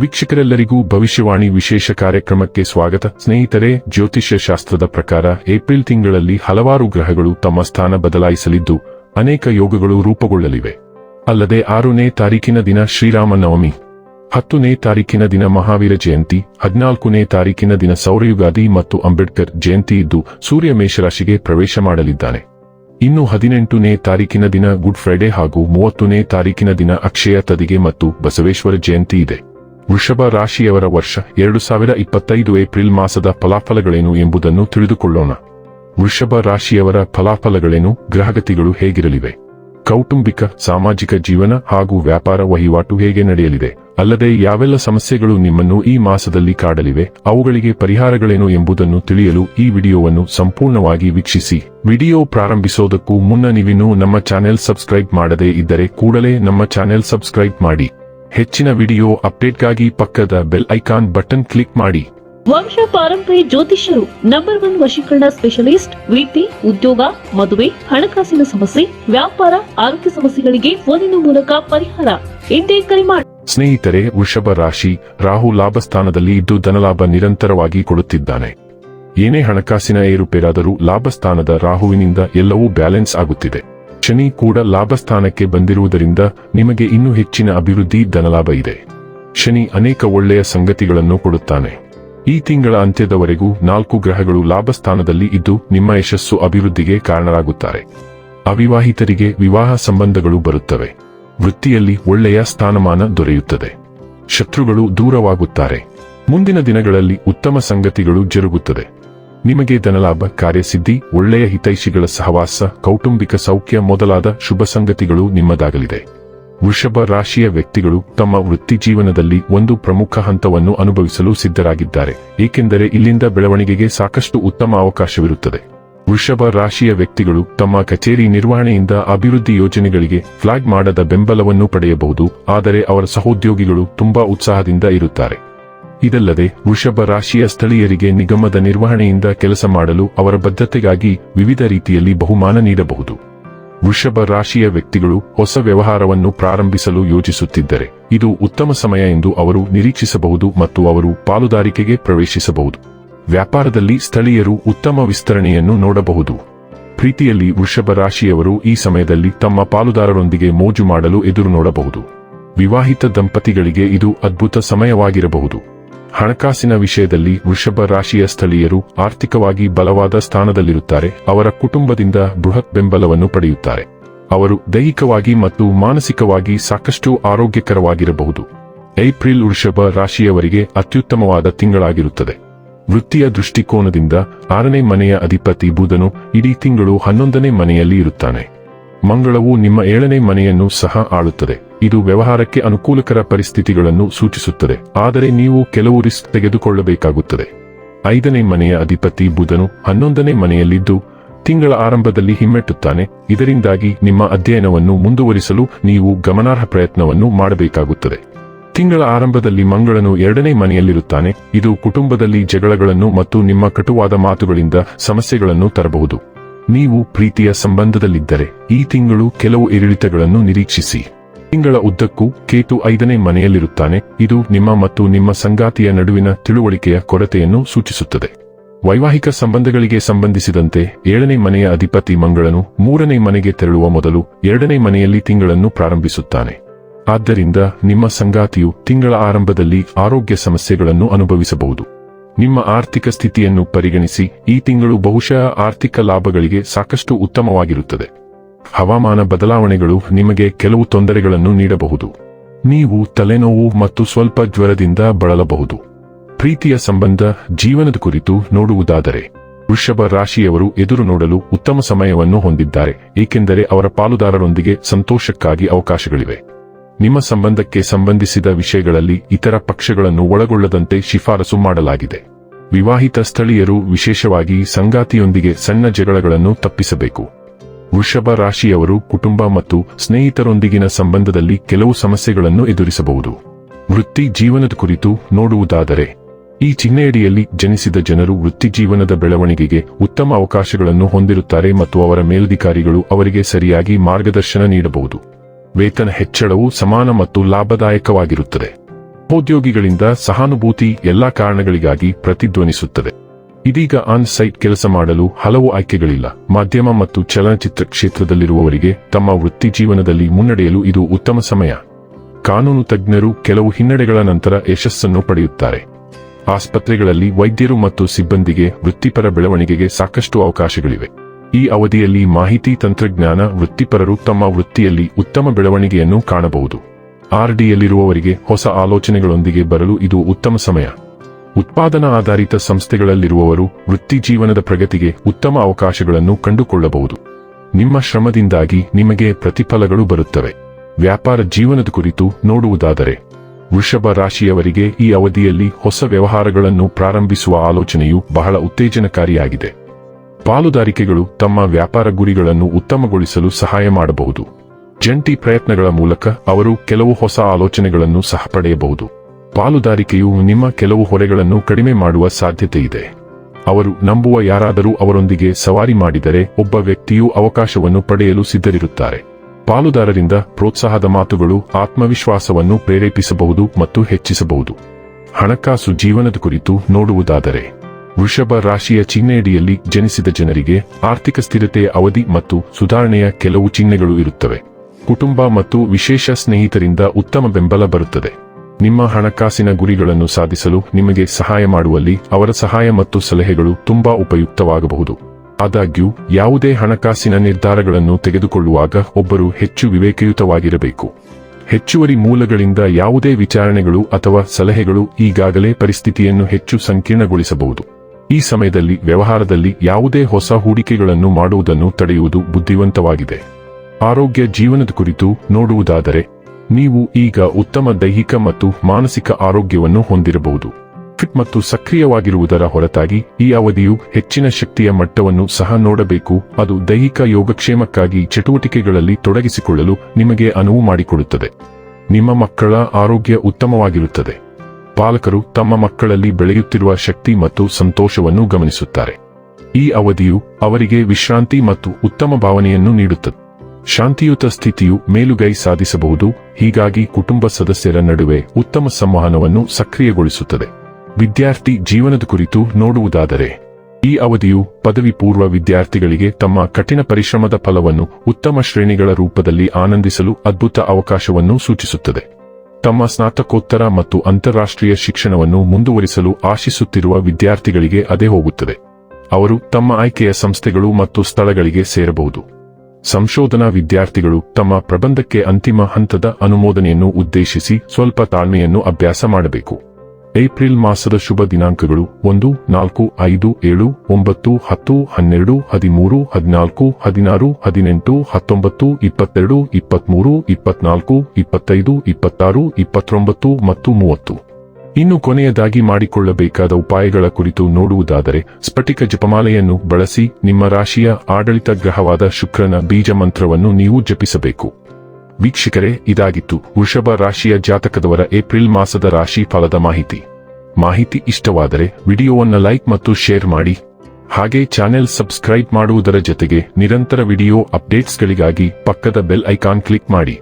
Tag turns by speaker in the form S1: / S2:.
S1: ವೀಕ್ಷಕರೆಲ್ಲರಿಗೂ ಭವಿಷ್ಯವಾಣಿ ವಿಶೇಷ ಕಾರ್ಯಕ್ರಮಕ್ಕೆ ಸ್ವಾಗತ. ಸ್ನೇಹಿತರೆ, ಜ್ಯೋತಿಷ್ಯ ಶಾಸ್ತ್ರದ ಪ್ರಕಾರ ಏಪ್ರಿಲ್ ತಿಂಗಳಲ್ಲಿ ಹಲವಾರು ಗ್ರಹಗಳು ತಮ್ಮ ಸ್ಥಾನ ಬದಲಾಯಿಸಲಿದ್ದು, ಅನೇಕ ಯೋಗಗಳು ರೂಪುಗೊಳ್ಳಲಿವೆ. ಅಲ್ಲದೆ ಆರನೇ ತಾರೀಕಿನ ದಿನ ಶ್ರೀರಾಮನವಮಿ, ಹತ್ತನೇ ತಾರೀಕಿನ ದಿನ ಮಹಾವೀರ ಜಯಂತಿ, ಹದಿನಾಲ್ಕನೇ ತಾರೀಕಿನ ದಿನ ಸೌರಯುಗಾದಿ ಮತ್ತು ಅಂಬೇಡ್ಕರ್ ಜಯಂತಿ ಇದ್ದು, ಸೂರ್ಯ ಮೇಷರಾಶಿಗೆ ಪ್ರವೇಶ ಮಾಡಲಿದ್ದಾನೆ. ಇನ್ನು ಹದಿನೆಂಟನೇ ತಾರೀಕಿನ ದಿನ ಗುಡ್ ಫ್ರೈಡೆ ಹಾಗೂ ಮೂವತ್ತನೇ ತಾರೀಕಿನ ದಿನ ಅಕ್ಷಯ ತದಿಗೆ ಮತ್ತು ಬಸವೇಶ್ವರ ಜಯಂತಿ ಇದೆ. ವೃಷಭ ರಾಶಿಯವರ ವರ್ಷ ಎರಡು ಸಾವಿರ ಇಪ್ಪತ್ತೈದು ಏಪ್ರಿಲ್ ಮಾಸದ ಫಲಾಫಲಗಳೇನು ಎಂಬುದನ್ನು ತಿಳಿದುಕೊಳ್ಳೋಣ. ವೃಷಭ ರಾಶಿಯವರ ಫಲಾಫಲಗಳೇನು, ಗ್ರಹಗತಿಗಳು ಹೇಗಿರಲಿವೆ? ಕೌಟುಂಬಿಕ, ಸಾಮಾಜಿಕ ಜೀವನ ಹಾಗೂ ವ್ಯಾಪಾರ ವಹಿವಾಟು ಹೇಗೆ ನಡೆಯಲಿದೆ? ಅಲ್ಲದೆ ಯಾವೆಲ್ಲ ಸಮಸ್ಯೆಗಳು ನಿಮ್ಮನ್ನು ಈ ಮಾಸದಲ್ಲಿ ಕಾಡಲಿವೆ, ಅವುಗಳಿಗೆ ಪರಿಹಾರಗಳೇನು ಎಂಬುದನ್ನು ತಿಳಿಯಲು ಈ ವಿಡಿಯೋವನ್ನು ಸಂಪೂರ್ಣವಾಗಿ ವೀಕ್ಷಿಸಿ. ವಿಡಿಯೋ ಪ್ರಾರಂಭಿಸೋದಕ್ಕೂ ಮುನ್ನ ನೀವಿನ್ನೂ ನಮ್ಮ ಚಾನೆಲ್ ಸಬ್ಸ್ಕ್ರೈಬ್ ಮಾಡದೇ ಇದ್ದರೆ ಕೂಡಲೇ ನಮ್ಮ ಚಾನೆಲ್ ಸಬ್ಸ್ಕ್ರೈಬ್ ಮಾಡಿ. ಹೆಚ್ಚಿನ ವಿಡಿಯೋ ಅಪ್ಡೇಟ್ಗಾಗಿ ಪಕ್ಕದ ಬೆಲ್ ಐಕಾನ್ ಬಟನ್ ಕ್ಲಿಕ್ ಮಾಡಿ.
S2: ವಂಶ ಪಾರಂಪರ್ಯ ಜ್ಯೋತಿಷ್ಯರು ನಂಬರ್ ಒನ್ ವಶೀಕರಣ ಸ್ಪೆಷಲಿಸ್ಟ್ ವೃತ್ತಿ ಉದ್ಯೋಗ ಮದುವೆ ಹಣಕಾಸಿನ ಸಮಸ್ಯೆ ವ್ಯಾಪಾರ ಆರೋಗ್ಯ ಸಮಸ್ಯೆಗಳಿಗೆ ಫೋನಿನ ಮೂಲಕ ಪರಿಹಾರ. ಎಂದೇ ಕರೆ ಮಾಡಿ
S1: ಸ್ನೇಹಿತರೆ ವೃಷಭ ರಾಶಿ ರಾಹು ಲಾಭ ಸ್ಥಾನದಲ್ಲಿ ಇದ್ದು ಧನಲಾಭ ನಿರಂತರವಾಗಿ ಕೊಡುತ್ತಿದ್ದಾನೆ. ಏನೇ ಹಣಕಾಸಿನ ಏರುಪೇರಾದರೂ ಲಾಭಸ್ಥಾನದ ರಾಹುವಿನಿಂದ ಎಲ್ಲವೂ ಬ್ಯಾಲೆನ್ಸ್ ಆಗುತ್ತಿದೆ. ಶನಿ ಕೂಡ ಲಾಭಸ್ಥಾನಕ್ಕೆ ಬಂದಿರುವುದರಿಂದ ನಿಮಗೆ ಇನ್ನೂ ಹೆಚ್ಚಿನ ಅಭಿವೃದ್ಧಿ ಧನಲಾಭ ಇದೆ. ಶನಿ ಅನೇಕ ಒಳ್ಳೆಯ ಸಂಗತಿಗಳನ್ನು ಕೊಡುತ್ತಾನೆ. ಈ ತಿಂಗಳ ಅಂತ್ಯದವರೆಗೂ ನಾಲ್ಕು ಗ್ರಹಗಳು ಲಾಭಸ್ಥಾನದಲ್ಲಿ ಇದ್ದು ನಿಮ್ಮ ಯಶಸ್ಸು ಅಭಿವೃದ್ಧಿಗೆ ಕಾರಣರಾಗುತ್ತಾರೆ. ಅವಿವಾಹಿತರಿಗೆ ವಿವಾಹ ಸಂಬಂಧಗಳು ಬರುತ್ತವೆ. ವೃತ್ತಿಯಲ್ಲಿ ಒಳ್ಳೆಯ ಸ್ಥಾನಮಾನ ದೊರೆಯುತ್ತದೆ. ಶತ್ರುಗಳು ದೂರವಾಗುತ್ತಾರೆ. ಮುಂದಿನ ದಿನಗಳಲ್ಲಿ ಉತ್ತಮ ಸಂಗತಿಗಳು ಜರುಗುತ್ತದೆ. ನಿಮಗೆ ಧನಲಾಭ, ಕಾರ್ಯಸಿದ್ಧಿ, ಒಳ್ಳೆಯ ಹಿತೈಷಿಗಳ ಸಹವಾಸ, ಕೌಟುಂಬಿಕ ಸೌಖ್ಯ ಮೊದಲಾದ ಶುಭ ಸಂಗತಿಗಳು ನಿಮ್ಮದಾಗಲಿದೆ. ವೃಷಭ ರಾಶಿಯ ವ್ಯಕ್ತಿಗಳು ತಮ್ಮ ವೃತ್ತಿ ಜೀವನದಲ್ಲಿ ಒಂದು ಪ್ರಮುಖ ಹಂತವನ್ನು ಅನುಭವಿಸಲು ಸಿದ್ಧರಾಗಿದ್ದಾರೆ, ಏಕೆಂದರೆ ಇಲ್ಲಿಂದ ಬೆಳವಣಿಗೆಗೆ ಸಾಕಷ್ಟು ಉತ್ತಮ ಅವಕಾಶವಿರುತ್ತದೆ. ವೃಷಭ ರಾಶಿಯ ವ್ಯಕ್ತಿಗಳು ತಮ್ಮ ಕಚೇರಿ ನಿರ್ವಹಣೆಯಿಂದ ಅಭಿವೃದ್ಧಿ ಯೋಜನೆಗಳಿಗೆ ಫ್ಲಾಗ್ ಮಾಡದ ಬೆಂಬಲವನ್ನು ಪಡೆಯಬಹುದು, ಆದರೆ ಅವರ ಸಹೋದ್ಯೋಗಿಗಳು ತುಂಬಾ ಉತ್ಸಾಹದಿಂದ ಇರುತ್ತಾರೆ. ಇದಲ್ಲದೆ ವೃಷಭ ರಾಶಿಯ ಸ್ಥಳೀಯರಿಗೆ ನಿಗಮದ ನಿರ್ವಹಣೆಯಿಂದ ಕೆಲಸ ಮಾಡಲು ಅವರ ಬದ್ಧತೆಗಾಗಿ ವಿವಿಧ ರೀತಿಯಲ್ಲಿ ಬಹುಮಾನ ನೀಡಬಹುದು. ವೃಷಭ ರಾಶಿಯ ವ್ಯಕ್ತಿಗಳು ಹೊಸ ವ್ಯವಹಾರವನ್ನು ಪ್ರಾರಂಭಿಸಲು ಯೋಜಿಸುತ್ತಿದ್ದರೆ ಇದು ಉತ್ತಮ ಸಮಯ ಎಂದು ಅವರು ನಿರೀಕ್ಷಿಸಬಹುದು ಮತ್ತು ಅವರು ಪಾಲುದಾರಿಕೆಗೆ ಪ್ರವೇಶಿಸಬಹುದು. ವ್ಯಾಪಾರದಲ್ಲಿ ಸ್ಥಳೀಯರು ಉತ್ತಮ ವಿಸ್ತರಣೆಯನ್ನು ನೋಡಬಹುದು. ಪ್ರೀತಿಯಲ್ಲಿ ವೃಷಭ ರಾಶಿಯವರು ಈ ಸಮಯದಲ್ಲಿ ತಮ್ಮ ಪಾಲುದಾರರೊಂದಿಗೆ ಮೋಜು ಮಾಡಲು ಎದುರು ನೋಡಬಹುದು. ವಿವಾಹಿತ ದಂಪತಿಗಳಿಗೆ ಇದು ಅದ್ಭುತ ಸಮಯವಾಗಿರಬಹುದು. ಹಣಕಾಸಿನ ವಿಷಯದಲ್ಲಿ ವೃಷಭ ರಾಶಿಯ ಸ್ಥಳೀಯರು ಆರ್ಥಿಕವಾಗಿ ಬಲವಾದ ಸ್ಥಾನದಲ್ಲಿರುತ್ತಾರೆ. ಅವರ ಕುಟುಂಬದಿಂದ ಬೃಹತ್ ಬೆಂಬಲವನ್ನು ಪಡೆಯುತ್ತಾರೆ. ಅವರು ದೈಹಿಕವಾಗಿ ಮತ್ತು ಮಾನಸಿಕವಾಗಿ ಸಾಕಷ್ಟು ಆರೋಗ್ಯಕರವಾಗಿರಬಹುದು. ಏಪ್ರಿಲ್ ವೃಷಭ ರಾಶಿಯವರಿಗೆ ಅತ್ಯುತ್ತಮವಾದ ತಿಂಗಳಾಗಿರುತ್ತದೆ. ವೃತ್ತಿಯ ದೃಷ್ಟಿಕೋನದಿಂದ ಆರನೇ ಮನೆಯ ಅಧಿಪತಿ ಬುಧನು ಇಡೀ ತಿಂಗಳು ಹನ್ನೊಂದನೇ ಮನೆಯಲ್ಲಿ ಇರುತ್ತಾನೆ. ಮಂಗಳವು ನಿಮ್ಮ ಏಳನೇ ಮನೆಯನ್ನು ಸಹ ಆಳುತ್ತದೆ. ಇದು ವ್ಯವಹಾರಕ್ಕೆ ಅನುಕೂಲಕರ ಪರಿಸ್ಥಿತಿಗಳನ್ನು ಸೂಚಿಸುತ್ತದೆ. ಆದರೆ ನೀವು ಕೆಲವು ರಿಸ್ಕ್ ತೆಗೆದುಕೊಳ್ಳಬೇಕಾಗುತ್ತದೆ. ಐದನೇ ಮನೆಯ ಅಧಿಪತಿ ಬುಧನು ಹನ್ನೊಂದನೇ ಮನೆಯಲ್ಲಿದ್ದು, ತಿಂಗಳ ಆರಂಭದಲ್ಲಿ ಹಿಮ್ಮೆಟ್ಟುತ್ತಾನೆ. ಇದರಿಂದಾಗಿ ನಿಮ್ಮ ಅಧ್ಯಯನವನ್ನು ಮುಂದುವರಿಸಲು ನೀವು ಗಮನಾರ್ಹ ಪ್ರಯತ್ನವನ್ನು ಮಾಡಬೇಕಾಗುತ್ತದೆ. ತಿಂಗಳ ಆರಂಭದಲ್ಲಿ ಮಂಗಳನು ಎರಡನೇ ಮನೆಯಲ್ಲಿರುತ್ತಾನೆ. ಇದು ಕುಟುಂಬದಲ್ಲಿ ಜಗಳಗಳನ್ನು ಮತ್ತು ನಿಮ್ಮ ಕಟುವಾದ ಮಾತುಗಳಿಂದ ಸಮಸ್ಯೆಗಳನ್ನು ತರಬಹುದು. ನೀವು ಪ್ರೀತಿಯ ಸಂಬಂಧದಲ್ಲಿದ್ದರೆ ಈ ತಿಂಗಳು ಕೆಲವು ಏರಿಳಿತಗಳನ್ನು ನಿರೀಕ್ಷಿಸಿ. ತಿಂಗಳ ಉದ್ದಕ್ಕೂ ಕೇತು ಐದನೇ ಮನೆಯಲ್ಲಿರುತ್ತಾನೆ. ಇದು ನಿಮ್ಮ ಮತ್ತು ನಿಮ್ಮ ಸಂಗಾತಿಯ ನಡುವಿನ ತಿಳುವಳಿಕೆಯ ಕೊರತೆಯನ್ನು ಸೂಚಿಸುತ್ತದೆ. ವೈವಾಹಿಕ ಸಂಬಂಧಗಳಿಗೆ ಸಂಬಂಧಿಸಿದಂತೆ ಏಳನೇ ಮನೆಯ ಅಧಿಪತಿ ಮಂಗಳನು ಮೂರನೇ ಮನೆಗೆ ತೆರಳುವ ಮೊದಲು ಎರಡನೇ ಮನೆಯಲ್ಲಿ ತಿಂಗಳನ್ನು ಪ್ರಾರಂಭಿಸುತ್ತಾನೆ. ಆದ್ದರಿಂದ ನಿಮ್ಮ ಸಂಗಾತಿಯು ತಿಂಗಳ ಆರಂಭದಲ್ಲಿ ಆರೋಗ್ಯ ಸಮಸ್ಯೆಗಳನ್ನು ಅನುಭವಿಸಬಹುದು. ನಿಮ್ಮ ಆರ್ಥಿಕ ಸ್ಥಿತಿಯನ್ನು ಪರಿಗಣಿಸಿ ಈ ತಿಂಗಳು ಬಹುಶಃ ಆರ್ಥಿಕ ಲಾಭಗಳಿಗೆ ಸಾಕಷ್ಟು ಉತ್ತಮವಾಗಿರುತ್ತದೆ. ಹವಾಮಾನ ಬದಲಾವಣೆಗಳು ನಿಮಗೆ ಕೆಲವು ತೊಂದರೆಗಳನ್ನು ನೀಡಬಹುದು. ನೀವು ತಲೆನೋವು ಮತ್ತು ಸ್ವಲ್ಪ ಜ್ವರದಿಂದ ಬಳಲಬಹುದು. ಪ್ರೀತಿಯ ಸಂಬಂಧ ಜೀವನದ ಕುರಿತು ನೋಡುವುದಾದರೆ, ವೃಷಭ ರಾಶಿಯವರು ಎದುರು ನೋಡಲು ಉತ್ತಮ ಸಮಯವನ್ನು ಹೊಂದಿದ್ದಾರೆ, ಏಕೆಂದರೆ ಅವರ ಪಾಲುದಾರರೊಂದಿಗೆ ಸಂತೋಷಕ್ಕಾಗಿ ಅವಕಾಶಗಳಿವೆ. ನಿಮ್ಮ ಸಂಬಂಧಕ್ಕೆ ಸಂಬಂಧಿಸಿದ ವಿಷಯಗಳಲ್ಲಿ ಇತರ ಪಕ್ಷಗಳನ್ನು ಒಳಗೊಳ್ಳದಂತೆ ಶಿಫಾರಸು ಮಾಡಲಾಗಿದೆ. ವಿವಾಹಿತ ಸ್ಥಳೀಯರು ವಿಶೇಷವಾಗಿ ಸಂಗಾತಿಯೊಂದಿಗೆ ಸಣ್ಣ ಜಗಳಗಳನ್ನು ತಪ್ಪಿಸಬೇಕು. ವೃಷಭ ರಾಶಿಯವರು ಕುಟುಂಬ ಮತ್ತು ಸ್ನೇಹಿತರೊಂದಿಗಿನ ಸಂಬಂಧದಲ್ಲಿ ಕೆಲವು ಸಮಸ್ಯೆಗಳನ್ನು ಎದುರಿಸಬಹುದು. ವೃತ್ತಿ ಜೀವನದ ಕುರಿತು ನೋಡುವುದಾದರೆ, ಈ ಚಿಹ್ನೆಯಡಿಯಲ್ಲಿ ಜನಿಸಿದ ಜನರು ವೃತ್ತಿ ಜೀವನದ ಬೆಳವಣಿಗೆಗೆ ಉತ್ತಮ ಅವಕಾಶಗಳನ್ನು ಹೊಂದಿರುತ್ತಾರೆ ಮತ್ತು ಅವರ ಮೇಲಧಿಕಾರಿಗಳು ಅವರಿಗೆ ಸರಿಯಾಗಿ ಮಾರ್ಗದರ್ಶನ ನೀಡಬಹುದು. ವೇತನ ಹೆಚ್ಚಳವು ಸಮಾನ ಮತ್ತು ಲಾಭದಾಯಕವಾಗಿರುತ್ತದೆ. ಉದ್ಯೋಗಿಗಳಿಂದ ಸಹಾನುಭೂತಿ ಎಲ್ಲಾ ಕಾರಣಗಳಿಗಾಗಿ ಪ್ರತಿಧ್ವನಿಸುತ್ತದೆ. ಇದೀಗ ಆನ್ ಸೈಟ್ ಕೆಲಸ ಮಾಡಲು ಹಲವು ಆಯ್ಕೆಗಳಿಲ್ಲ. ಮಾಧ್ಯಮ ಮತ್ತು ಚಲನಚಿತ್ರ ಕ್ಷೇತ್ರದಲ್ಲಿರುವವರಿಗೆ ತಮ್ಮ ವೃತ್ತಿ ಜೀವನದಲ್ಲಿ ಮುನ್ನಡೆಯಲು ಇದು ಉತ್ತಮ ಸಮಯ. ಕಾನೂನು ತಜ್ಞರು ಕೆಲವು ಹಿನ್ನಡೆಗಳ ನಂತರ ಯಶಸ್ಸನ್ನು ಪಡೆಯುತ್ತಾರೆ. ಆಸ್ಪತ್ರೆಗಳಲ್ಲಿ ವೈದ್ಯರು ಮತ್ತು ಸಿಬ್ಬಂದಿಗೆ ವೃತ್ತಿಪರ ಬೆಳವಣಿಗೆಗೆ ಸಾಕಷ್ಟು ಅವಕಾಶಗಳಿವೆ. ಈ ಅವಧಿಯಲ್ಲಿ ಮಾಹಿತಿ ತಂತ್ರಜ್ಞಾನ ವೃತ್ತಿಪರರು ತಮ್ಮ ವೃತ್ತಿಯಲ್ಲಿ ಉತ್ತಮ ಬೆಳವಣಿಗೆಯನ್ನು ಕಾಣಬಹುದು. ಆರ್ಡಿಯಲ್ಲಿರುವವರಿಗೆ ಹೊಸ ಆಲೋಚನೆಗಳೊಂದಿಗೆ ಬರಲು ಇದು ಉತ್ತಮ ಸಮಯ. ಉತ್ಪಾದನಾ ಆಧಾರಿತ ಸಂಸ್ಥೆಗಳಲ್ಲಿರುವವರು ವೃತ್ತಿ ಜೀವನದ ಪ್ರಗತಿಗೆ ಉತ್ತಮ ಅವಕಾಶಗಳನ್ನು ಕಂಡುಕೊಳ್ಳಬಹುದು. ನಿಮ್ಮ ಶ್ರಮದಿಂದಾಗಿ ನಿಮಗೆ ಪ್ರತಿಫಲಗಳು ಬರುತ್ತವೆ. ವ್ಯಾಪಾರ ಜೀವನದ ಕುರಿತು ನೋಡುವುದಾದರೆ, ವೃಷಭ ರಾಶಿಯವರಿಗೆ ಈ ಅವಧಿಯಲ್ಲಿ ಹೊಸ ವ್ಯವಹಾರಗಳನ್ನು ಪ್ರಾರಂಭಿಸುವ ಆಲೋಚನೆಯು ಬಹಳ ಉತ್ತೇಜನಕಾರಿಯಾಗಿದೆ. ಪಾಲುದಾರಿಕೆಗಳು ತಮ್ಮ ವ್ಯಾಪಾರ ಗುರಿಗಳನ್ನು ಉತ್ತಮಗೊಳಿಸಲು ಸಹಾಯ ಮಾಡಬಹುದು. ಜಂಟಿ ಪ್ರಯತ್ನಗಳ ಮೂಲಕ ಅವರು ಕೆಲವು ಹೊಸ ಆಲೋಚನೆಗಳನ್ನು ಸಹ ಪಡೆಯಬಹುದು. ಪಾಲುದಾರಿಕೆಯು ನಿಮ್ಮ ಕೆಲವು ಹೊರೆಗಳನ್ನು ಕಡಿಮೆ ಮಾಡುವ ಸಾಧ್ಯತೆಯಿದೆ. ಅವರು ನಂಬುವ ಯಾರಾದರೂ ಅವರೊಂದಿಗೆ ಸವಾರಿ ಮಾಡಿದರೆ ಒಬ್ಬ ವ್ಯಕ್ತಿಯು ಅವಕಾಶವನ್ನು ಪಡೆಯಲು ಸಿದ್ಧರಿರುತ್ತಾರೆ. ಪಾಲುದಾರರಿಂದ ಪ್ರೋತ್ಸಾಹದ ಮಾತುಗಳು ಆತ್ಮವಿಶ್ವಾಸವನ್ನು ಪ್ರೇರೇಪಿಸಬಹುದು ಮತ್ತು ಹೆಚ್ಚಿಸಬಹುದು. ಹಣಕಾಸು ಜೀವನದ ಕುರಿತು ನೋಡುವುದಾದರೆ, ವೃಷಭ ರಾಶಿಯ ಚಿಹ್ನೆಯಡಿಯಲ್ಲಿ ಜನಿಸಿದ ಜನರಿಗೆ ಆರ್ಥಿಕ ಸ್ಥಿರತೆಯ ಅವಧಿ ಮತ್ತು ಸುಧಾರಣೆಯ ಕೆಲವು ಚಿಹ್ನೆಗಳು ಇರುತ್ತವೆ. ಕುಟುಂಬ ಮತ್ತು ವಿಶೇಷ ಸ್ನೇಹಿತರಿಂದ ಉತ್ತಮ ಬೆಂಬಲ ಬರುತ್ತದೆ. ನಿಮ್ಮ ಹಣಕಾಸಿನ ಗುರಿಗಳನ್ನು ಸಾಧಿಸಲು ನಿಮಗೆ ಸಹಾಯ ಮಾಡುವಲ್ಲಿ ಅವರ ಸಹಾಯ ಮತ್ತು ಸಲಹೆಗಳು ತುಂಬಾ ಉಪಯುಕ್ತವಾಗಬಹುದು. ಆದಾಗ್ಯೂ, ಯಾವುದೇ ಹಣಕಾಸಿನ ನಿರ್ಧಾರಗಳನ್ನು ತೆಗೆದುಕೊಳ್ಳುವಾಗ ಒಬ್ಬರು ಹೆಚ್ಚು ವಿವೇಕಯುತವಾಗಿರಬೇಕು. ಹೆಚ್ಚುವರಿ ಮೂಲಗಳಿಂದ ಯಾವುದೇ ವಿಚಾರಣೆಗಳು ಅಥವಾ ಸಲಹೆಗಳು ಈಗಾಗಲೇ ಪರಿಸ್ಥಿತಿಯನ್ನು ಹೆಚ್ಚು ಸಂಕೀರ್ಣಗೊಳಿಸಬಹುದು. ಈ ಸಮಯದಲ್ಲಿ ವ್ಯವಹಾರದಲ್ಲಿ ಯಾವುದೇ ಹೊಸ ಹೂಡಿಕೆಗಳನ್ನು ಮಾಡುವುದನ್ನು ತಡೆಯುವುದು ಬುದ್ಧಿವಂತವಾಗಿದೆ. ಆರೋಗ್ಯ, ಜೀವನದ ಕುರಿತು ನೋಡುವುದಾದರೆ ನೀವು ಈಗ ಉತ್ತಮ ದೈಹಿಕ ಮತ್ತು ಮಾನಸಿಕ ಆರೋಗ್ಯವನ್ನು ಹೊಂದಿರಬಹುದು. ಫಿಟ್ ಮತ್ತು ಸಕ್ರಿಯವಾಗಿರುವುದರ ಹೊರತಾಗಿ ಈ ಅವಧಿಯು ಹೆಚ್ಚಿನ ಶಕ್ತಿಯ ಮಟ್ಟವನ್ನು ಸಹ ನೋಡಬೇಕು. ಅದು ದೈಹಿಕ ಯೋಗಕ್ಷೇಮಕ್ಕಾಗಿ ಚಟುವಟಿಕೆಗಳಲ್ಲಿ ತೊಡಗಿಸಿಕೊಳ್ಳಲು ನಿಮಗೆ ಅನುವು ಮಾಡಿಕೊಡುತ್ತದೆ. ನಿಮ್ಮ ಮಕ್ಕಳ ಆರೋಗ್ಯ ಉತ್ತಮವಾಗಿರುತ್ತದೆ. ಪಾಲಕರು ತಮ್ಮ ಮಕ್ಕಳಲ್ಲಿ ಬೆಳೆಯುತ್ತಿರುವ ಶಕ್ತಿ ಮತ್ತು ಸಂತೋಷವನ್ನು ಗಮನಿಸುತ್ತಾರೆ. ಈ ಅವಧಿಯು ಅವರಿಗೆ ವಿಶ್ರಾಂತಿ ಮತ್ತು ಉತ್ತಮ ಭಾವನೆಯನ್ನು ನೀಡುತ್ತದೆ. ಶಾಂತಿಯುತ ಸ್ಥಿತಿಯು ಮೇಲುಗೈ ಸಾಧಿಸಬಹುದು, ಹೀಗಾಗಿ ಕುಟುಂಬ ಸದಸ್ಯರ ನಡುವೆ ಉತ್ತಮ ಸಂವಹನವನ್ನು ಸಕ್ರಿಯಗೊಳಿಸುತ್ತದೆ. ವಿದ್ಯಾರ್ಥಿ ಜೀವನದ ಕುರಿತು ನೋಡುವುದಾದರೆ, ಈ ಅವಧಿಯು ಪದವಿ ಪೂರ್ವ ವಿದ್ಯಾರ್ಥಿಗಳಿಗೆ ತಮ್ಮ ಕಠಿಣ ಪರಿಶ್ರಮದ ಫಲವನ್ನು ಉತ್ತಮ ಶ್ರೇಣಿಗಳ ರೂಪದಲ್ಲಿ ಆನಂದಿಸಲು ಅದ್ಭುತ ಅವಕಾಶವನ್ನು ಸೂಚಿಸುತ್ತದೆ. ತಮ್ಮ ಸ್ನಾತಕೋತ್ತರ ಮತ್ತು ಅಂತಾರಾಷ್ಟ್ರೀಯ ಶಿಕ್ಷಣವನ್ನು ಮುಂದುವರಿಸಲು ಆಶಿಸುತ್ತಿರುವ ವಿದ್ಯಾರ್ಥಿಗಳಿಗೆ ಅದೇ ಹೋಗುತ್ತದೆ. ಅವರು ತಮ್ಮ ಆಯ್ಕೆಯ ಸಂಸ್ಥೆಗಳು ಮತ್ತು ಸ್ಥಳಗಳಿಗೆ ಸೇರಬಹುದು. ಸಂಶೋಧನಾ ವಿದ್ಯಾರ್ಥಿಗಳು ತಮ್ಮ ಪ್ರಬಂಧಕ್ಕೆ ಅಂತಿಮ ಹಂತದ ಅನುಮೋದನೆಯನ್ನು ಉದ್ದೇಶಿಸಿ ಸ್ವಲ್ಪ ತಾಳ್ಮೆಯನ್ನು ಅಭ್ಯಾಸ ಮಾಡಬೇಕು. ಏಪ್ರಿಲ್ ಮಾಸದ ಶುಭ ದಿನಾಂಕಗಳು ಒಂದು, ನಾಲ್ಕು, ಐದು, ಏಳು, ಒಂಬತ್ತು, ಹತ್ತು, ಹನ್ನೆರಡು, ಹದಿಮೂರು, ಹದಿನಾಲ್ಕು, ಹದಿನಾರು, ಹದಿನೆಂಟು, ಹತ್ತೊಂಬತ್ತು, ಇಪ್ಪತ್ತೆರಡು ಇಪ್ಪತ್ಮೂರು ಇಪ್ಪತ್ನಾಲ್ಕು ಇಪ್ಪತ್ತೈದು, ಇಪ್ಪತ್ತಾರು, ಇಪ್ಪತ್ತೊಂಬತ್ತು ಮತ್ತು ಮೂವತ್ತು. ಇನ್ನು ಕೊನೆಯದಾಗಿ ಮಾಡಿಕೊಳ್ಳಬೇಕಾದ ಉಪಾಯಗಳ ಕುರಿತು ನೋಡುವುದಾದರೆ, ಸ್ಫಟಿಕ ಜಪಮಾಲೆಯನ್ನು ಬಳಸಿ ನಿಮ್ಮ ರಾಶಿಯ ಆಡಳಿತ ಗ್ರಹವಾದ ಶುಕ್ರನ ಬೀಜ ಮಂತ್ರವನ್ನು ನೀವು ಜಪಿಸಬೇಕು. ವೀಕ್ಷಕರೇ, ಇದಾಗಿತ್ತು ವೃಷಭ ರಾಶಿಯ ಜಾತಕದವರ ಏಪ್ರಿಲ್ ಮಾಸದ ರಾಶಿ ಫಲದ ಮಾಹಿತಿ. ಮಾಹಿತಿ ಇಷ್ಟವಾದರೆ ವಿಡಿಯೋವನ್ನು ಲೈಕ್ ಮತ್ತು ಶೇರ್ ಮಾಡಿ. ಹಾಗೆ ಚಾನೆಲ್ ಸಬ್ಸ್ಕ್ರೈಬ್ ಮಾಡುವುದರ ಜೊತೆಗೆ ನಿರಂತರ ವಿಡಿಯೋ ಅಪ್ಡೇಟ್ಸ್ಗಳಿಗಾಗಿ ಪಕ್ಕದ ಬೆಲ್ ಐಕಾನ್ ಕ್ಲಿಕ್ ಮಾಡಿ.